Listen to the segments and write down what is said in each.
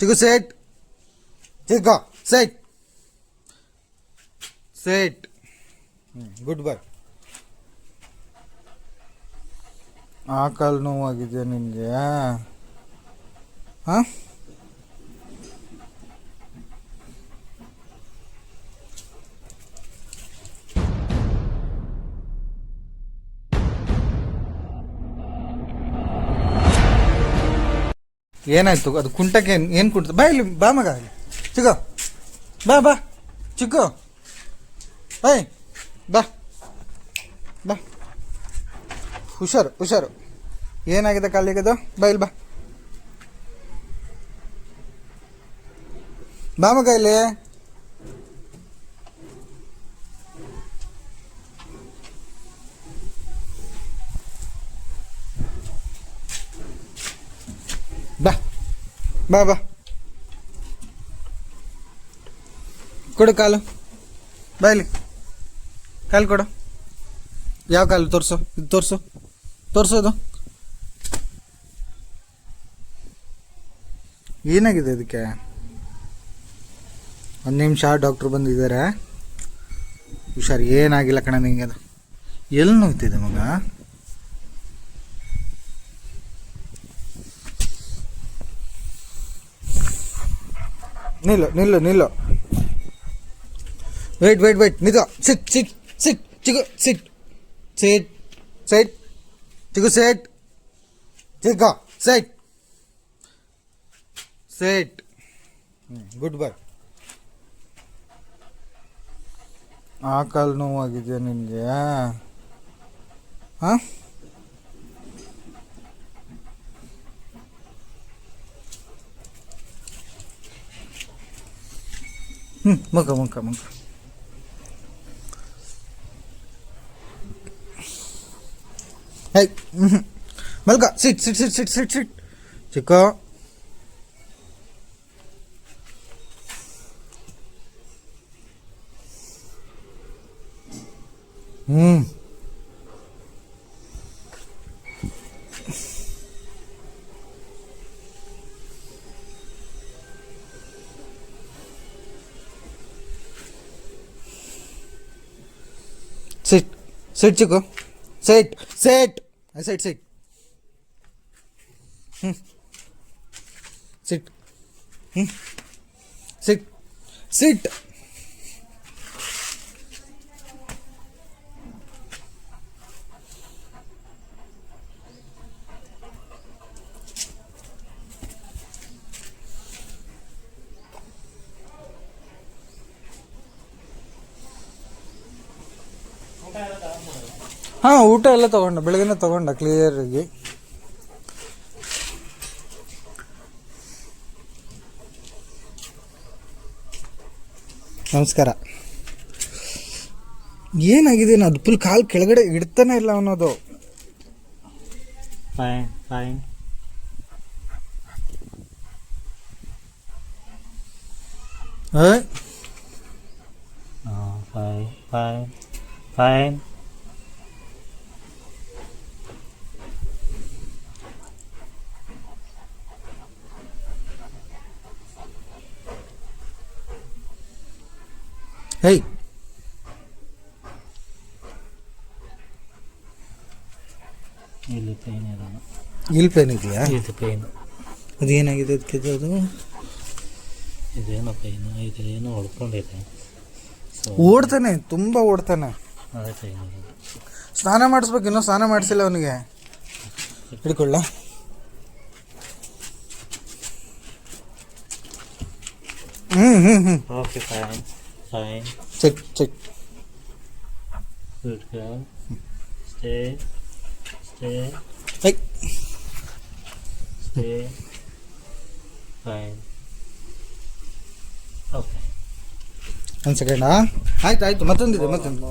ಚಿಕ್ಕು ಸೇಟ್ ಚಿಕ್ಕ Sett Sett good bye ಆ ಕಾಲು ನೋವಾಗಿದೆಯಾ ನಿನಗೆ ಹಾಂ? ಏನಾಯ್ತು? ಅದು ಕುಂಟಕ್ಕೆ ಏನು ಕುಂಟ ಬಾ ಇಲ್ಲಿ, ಬಾ ಮಗ ಇಲ್ಲಿ. ಚಿಕ್ಕೋ ಬಾ ಬಾ. ಚಿಕ್ಕು ಬಾಯ್ ಬಾ. ಬಾ. ಹುಷಾರು ಹುಷಾರು. ಏನಾಗಿದೆ ಕಾಲಿಗದು? ಬಾ, ಇಲ್ಲಿ ಬಾ. ಬಾ ಮಗ ಇಲ್ಲಿ. ಬಾ. ಬಾ ಬಾ. ಕೊಡು ಕಾಲು. ಬಾಯಲಿ ಕಾಲು ಕೊಡು. ಯಾವ ಕಾಲು? ತೋರಿಸು. ಇದು ತೋರಿಸು. ತೋರಿಸೋದು ಏನಾಗಿದೆ ಇದಕ್ಕೆ? ಒಂದು ನಿಮಿಷ, ಡಾಕ್ಟ್ರ್ ಬಂದಿದ್ದಾರೆ. ಹುಷಾರು ಏನಾಗಿಲ್ಲ ಕಣ ನಿಂಗೆ ಅದು. ಎಲ್ಲಿ ನೋಯ್ತಿದೆ ಮಗ? ನಿಲ್ಲು ನಿಲ್ಲು ನಿಲ್ಲು ವೆಯ್ಟ್ ವೆಯ್ಟ್ ವೆಯ್ಟ್ ನಿಂತು ಸಿಟ್ ಸಿಟ್ ಸಿಟ್ ಚಿಗು ಸಿಟ್ ಸಿಟ್ ಸೈಟ್ ಚಿಗು ಸೇಟ್ ಚಿಕ್ಕ ಸೈಟ್ ಸೇಟ್ ಗುಡ್ ಬಾಯ್ ಆ ಕಾಲು ನೋವಾಗಿದೆಯಾ ನಿನಗೆ ಹಾಂ ಹ್ಞೂ ಮುಖ ಮುಖ ಮುಖ ಹೈ ಹ್ಞೂ ಮಲ್ಕ ಸಿಟ್ ಸಿಟ್ ಸಿಟ್ ಸಿಟ್ ಸಿಟ್ ಸಿಟ್ ಚಿಕ್ಕ ಹ್ಞೂ Sit. Sit, Chico. Sit sit Chico sit sit sit sit sit sit sit ಹಾಂ ಊಟ ಎಲ್ಲ ತಗೊಂಡ ಬೆಳಗ್ಗೆನೆ ತಗೊಂಡ ಕ್ಲಿಯರಾಗಿ ನಮಸ್ಕಾರ. ಏನಾಗಿದೆ ಅದು ಫುಲ್ ಕಾಲು ಕೆಳಗಡೆ ಇಡ್ತಾನೆ ಇಲ್ಲ ಅನ್ನೋದು. Fine fine fine fine fine, ಹೇಯ್ ಇಲ್ಲಿ ಪೇನ್ ಇರೋಣ ಇಲ್ಲಿ ಪೇನ್ ಇದೆಯಾ? ಇದು ಪೇನ್ ಅದು ಏನಾಗಿದೆ ಅದಕ್ಕೆ ಅದು? ಇದೇನೋ ಪೇನ್ ಇದೇನೋ ಹೊಡ್ಕೊಂಡಿದೆ. ಓಡ್ತಾನೆ ತುಂಬ ಓಡ್ತಾನೆ. ಅದೇ ಪೇನ್ ಸ್ನಾನ ಮಾಡಿಸ್ಬೇಕು ಇನ್ನೂ ಸ್ನಾನ ಮಾಡಿಸಿಲ್ಲ ಅವನಿಗೆ. ಹಿಡ್ಕೊಳ್ಳ. ಹ್ಞೂ ಹ್ಞೂ ಹ್ಞೂ okay fine fine check check good girl stay stay I stay fine okay ಒಂದು ಸೆಕೆಂಡಾ ಆಯ್ತು ಆಯ್ತು ಮತ್ತೊಂದಿದೆ ಮತ್ತೊಂದು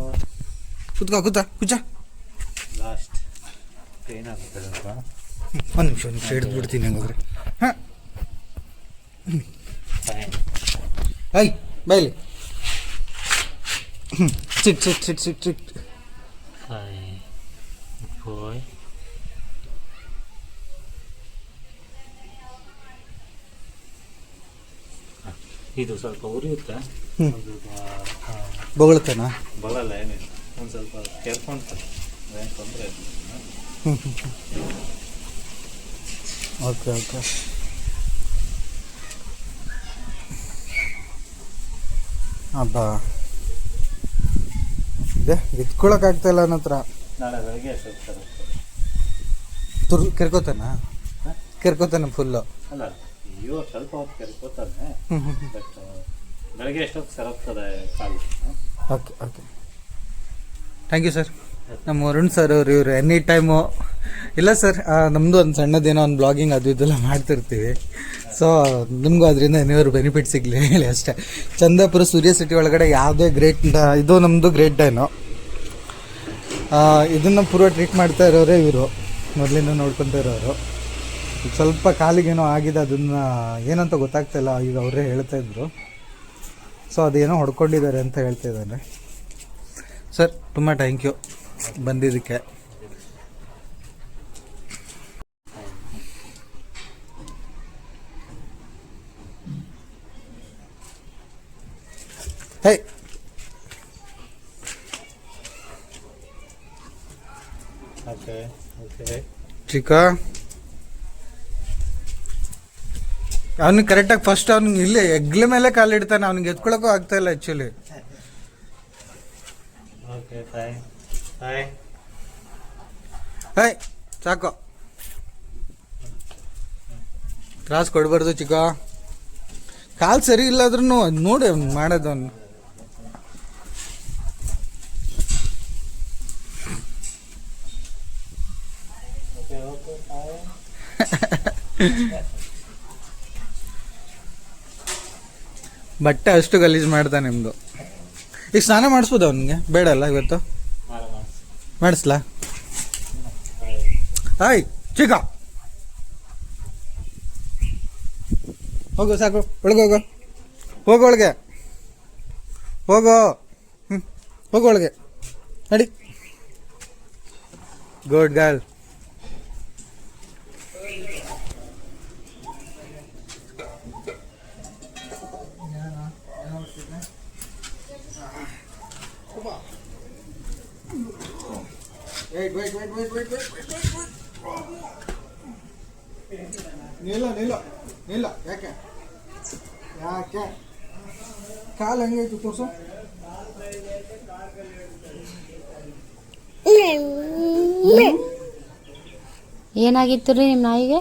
ಕುತ್ಕ ಕೂತ ಕುಚ್ಚ ಲಾಸ್ಟ್ ಒಂದು ನಿಮಿಷ ಒಂದು ನಿಮಿಷ ಹಿಡಿದು ಬಿಡ್ತೀನಿ ಹಂಗಾದ್ರೆ ಹಾಂ ಐ ಬೈಲಿ ಚಿಕ್ ಚಿಕ್ ಚಿಕ್ ಚಿಕ್ ಚಿಕ್ ಹೋಯ್ ಇದು ಸ್ವಲ್ಪ ಉರಿಯುತ್ತೆ ಬೊಗಳ್ತೇನಾ ಬೊಗಳಲ್ಲ ಏನಿಲ್ಲ ಒಂದು ಸ್ವಲ್ಪ ಕೇರ್ಕೊಂತಾರೆ ಏನು ತೊಂದರೆ ಓಕೆ ಓಕೆ ಅಬ್ಬಾ ಇದೆ. ಎತ್ಕೊಳಕ್ಕಾಗ್ತಾಯಿಲ್ಲ ನನ್ನ ಹತ್ರ. ನಾಳೆ ಬೆಳಗ್ಗೆ ತುರ್ ಕೆರ್ಕೋತಾನ? ಕೆರ್ಕೋತಾನೆ ಫುಲ್ಲು ಅಲ್ಲ ಇವಾಗ ಸ್ವಲ್ಪ ಹೊತ್ತು ಕೆರ್ಕೋತಾನೆ. ಬಟ್ ಬೆಳಗ್ಗೆ ಎಷ್ಟೊತ್ತು ಕಾಲು okay okay thank you sir ನಮ್ಮ ವರುಣ್ ಸರ್ ಅವರು ಇವರು ಎನಿ ಟೈಮು ಇಲ್ಲ ಸರ್ ನಮ್ಮದು ಒಂದು ಸಣ್ಣದೇನೋ ಒಂದು ಬ್ಲಾಗಿಂಗ್ ಅದು ಇದೆಲ್ಲ ಮಾಡ್ತಿರ್ತೀವಿ. ಸೊ ನಿಮಗೂ ಅದರಿಂದ ಏನಾದ್ರು ಬೆನಿಫಿಟ್ ಸಿಗಲಿ ಹೇಳಿ ಅಷ್ಟೇ. ಚಂದಾಪುರ ಸೂರ್ಯ ಸಿಟಿ ಒಳಗಡೆ ಯಾವುದೇ ಗ್ರೇಟ್ ಇದು ನಮ್ಮದು ಗ್ರೇಟ್ ಡೇನು ಇದನ್ನು ಪೂರ್ವ ಟ್ರೀಟ್ ಮಾಡ್ತಾ ಇರೋರೇ ಇವರು. ಮೊದಲಿಂದ ನೋಡ್ಕೊತಾ ಇರೋರು. ಸ್ವಲ್ಪ ಕಾಲಿಗೇನೋ ಆಗಿದೆ, ಅದನ್ನು ಏನಂತ ಗೊತ್ತಾಗ್ತಾಯಿಲ್ಲ ಈಗ ಅವರೇ ಹೇಳ್ತಾ ಇದ್ರು. ಸೊ ಅದೇನೋ ಹೊಡ್ಕೊಂಡಿದ್ದಾರೆ ಅಂತ ಹೇಳ್ತಾ ಇದ್ದಾರೆ. ಸರ್, ತುಂಬ ಥ್ಯಾಂಕ್ ಯು ಬಂದಿದ್ದಕ್ಕೆ. ಹೇ ಓಕೆ ಓಕೆ ಚಿಕ್ಕ? ಅವನು ಕರೆಕ್ಟಾಗಿ ಫಸ್ಟ್ ಅವ್ನಿಗೆ ಇಲ್ಲೇ ಎಗ್ಲ ಮೇಲೆ ಕಾಲಿಡ್ತಾನೆ ಅವ್ನಿಗೆ ಎತ್ಕೊಳ್ಳೋಕ್ಕೂ ಆಗ್ತಾ ಇಲ್ಲ ಆ್ಯಕ್ಚುಲಿ ಹೇ ಸಾಕು. ತ್ರಾಸ್ ಕೊಡಬಾರ್ದು ಚಿಕ್ಕ. ಕಾಲು ಸರಿ ಇಲ್ಲಾದ್ರೂ ನೋಡಿ ಅವ್ನು ಮಾಡೋದು ಅವ್ನು ಓಕೆ ಓಕೆ ಫೈನ್ ಬಟ್ಟೆ ಅಷ್ಟು ಗಲೀಜು ಮಾಡ್ದ ನಿಮ್ಮದು ಈಗ ಸ್ನಾನ ಮಾಡಿಸ್ಬೋದು ಅವನಿಗೆ ಬೇಡ ಅಲ್ಲ ಇವತ್ತು? ಮಾಡಿಸ್ಲಾ? ಹಾಯ್ ಚಿಕ್ಕ. ಹೋಗು, ಸಾಕು. ಒಳಗೆ ಹೋಗು. ಹೋಗು ಒಳಗೆ. ಹೋಗೋ. ಹ್ಞೂ ಹೋಗು ಒಳಗೆ. ನಡಿ. Good girl Wait, wait, wait, wait, wait, wait, wait, wait, wait. ನಿಲ್ಲ ನಿಲ್ಲ ನಿಲ್ಲ. ಯಾಕೆ? ಯಾಕೆ? ಕಾಲು ಹೆಂಗೈತು ತೋರ್ಸು? ಏನಾಗಿತ್ತು ರೀ ನಿಮ್ಮ ನಾಯಿಗೆ?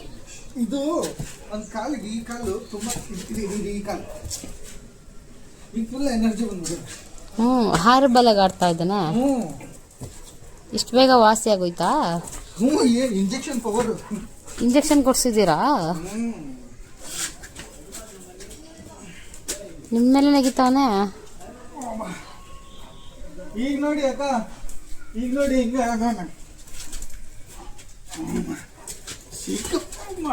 ಇದು ಒಂದು ಕಾಲಿಗೆ ಈ ಕಾಲು ತುಂಬ ಇದು ಈ ಕಾಲು. ಈಗ ಫುಲ್ ಎನರ್ಜಿ ಬಂದ್ಬಿಟ್ಟು ಹ್ಞೂ ಹಾರ ಬಲಗಾಡ್ತಾ ಇದ್ದಾನೆ? ಹ್ಞೂ ಇಷ್ಟು ಬೇಗ ವಾಸಿ ಆಗೋಯ್ತಾ? ಇಂಜೆಕ್ಷನ್ ಇಂಜೆಕ್ಷನ್ ಕೊಡ್ಸಿದ್ದೀರಾ? ನಿಮ್ಮ ಮೇಲೆ ನೆಗಿತಾನೆ? ಈಗ ನೋಡಿ ಅಕ್ಕ ಈಗ ನೋಡಿ ಹಿಂಗೆ ಆಗೋಣ. ಸಿಕ್ಕಮ್ಮ.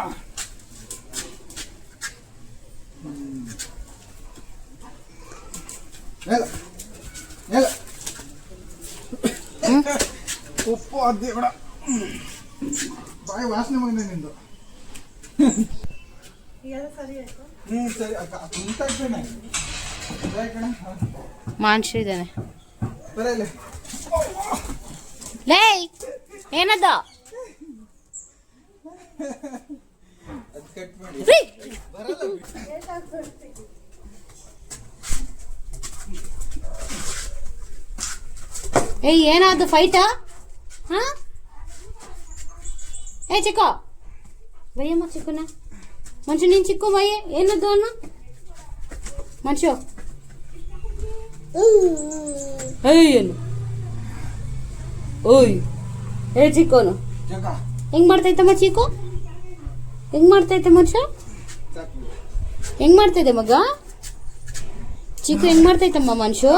ಮೇಲ ಮೇಲ ಉಪ್ಪು ಅದ್ದಿ ಬೇಡ. ಬಾಯಿ ವಾಸನೆ ಮಗನೆ ನಿಂದು. ಹ್ಞೂ ಸರಿ ಅಕ್ಕ ಕುಂತಾ ಇದ್ದೇನೆ. ಕಣ ಬರಲ್ಲ ಲೇ ಏನದ? ಅದು ಕಟ್ ಮಾಡಿ. ರೀ ಬರಲ್ಲ ಏಯ್ ಏನಾದ್ರು ಫೈಟಾ ఏ చిక్కో భయ్యమ్మ చిక్కునా మంచి నేను చిక్కు భయ్యే ఏం వద్దు అన్న మంచో ಓಯ್ ಏ ಚಿಕ್ಕೋನು ಹೆಂಗ್ ಮಾಡ್ತೈತಮ್ಮ ಚೀಕು ಹೆಂಗ್ ಮಾಡ್ತೈತೆ ಮನುಷ ಹೆಂಗ್ ಮಾಡ್ತೈತೆ ಮಗ ಚೀಕು ಹೆಂಗ್ ಮಾಡ್ತೈತಮ್ಮ ಮನುಷ್ಯ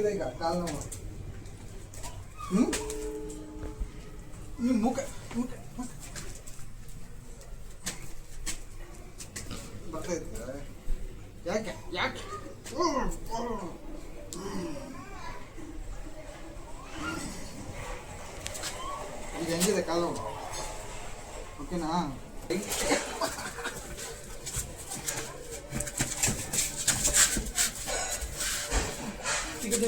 ಹೇಗಿದೆ ಈಗ, ಕಾಲು ನೋವು. ಹ್ಞೂ ಈ ಮುಖ ಮುಖ. ಬರ್ತೈತೆ ಯಾಕೆ? ಯಾಕೆ. ಈಗ ಹೆಂಗಿದೆ ಕಾಲು ಓಕೆನಾ ಈಗ